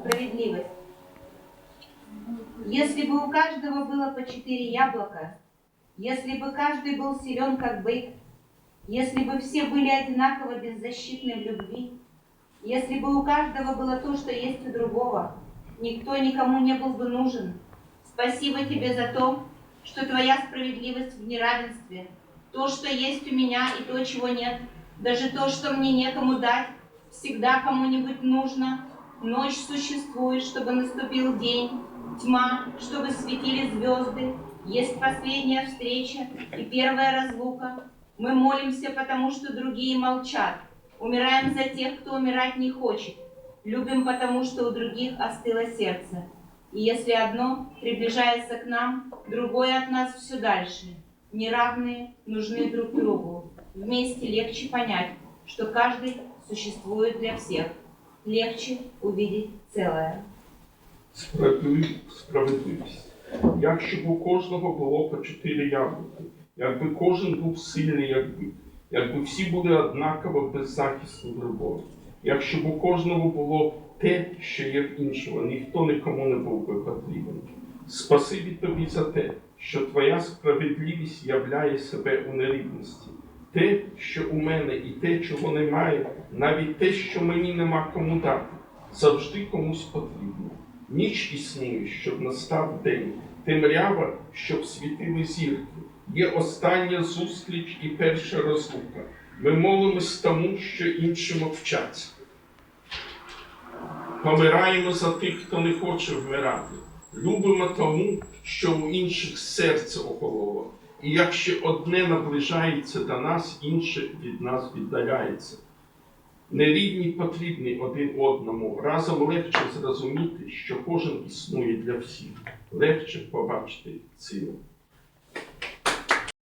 справедливость. Если бы у каждого было по четыре яблока, если бы каждый был силен как бык, если бы все были одинаково беззащитны в любви, если бы у каждого было то, что есть у другого, никто никому не был бы нужен. Спасибо тебе за то, что твоя справедливость в неравенстве, то, что есть у меня и то, чего нет, даже то, что мне некому дать, всегда кому-нибудь нужно. Ночь существует, чтобы наступил день, тьма, чтобы светили звезды, есть последняя встреча и первая разлука. Мы молимся, потому что другие молчат, умираем за тех, кто умирать не хочет, любим, потому что у других остыло сердце. И если одно приближается к нам, другое от нас все дальше. Неравные нужны друг другу. Вместе легче понять, что каждый существует для всех. Легче увидеть целое. Справедливість. Якщо у кожного було по чотири яблуки, якби кожен був сильний, як бик, якби всі були однаково беззахисні в любові, якщо у кожного було те, що є в іншого, ніхто нікому не був би потрібен. Спасибі тобі за те, що твоя справедливість являє себе у нерівності. Те, що у мене, і те, чого немає, навіть те, що мені нема кому дати, завжди комусь потрібно. Ніч існує, щоб настав день, темрява, щоб світили зірки. Є остання зустріч і перша розлука. Ми молимось тому, що інші мовчать. Помираємо за тих, хто не хоче вмирати. Любимо тому, що у інших серце огололо. І якщо одне наближається до нас, інше від нас віддаляється. Нерівні потрібні один одному. Разом легше зрозуміти, що кожен існує для всіх. Легше побачити цілу.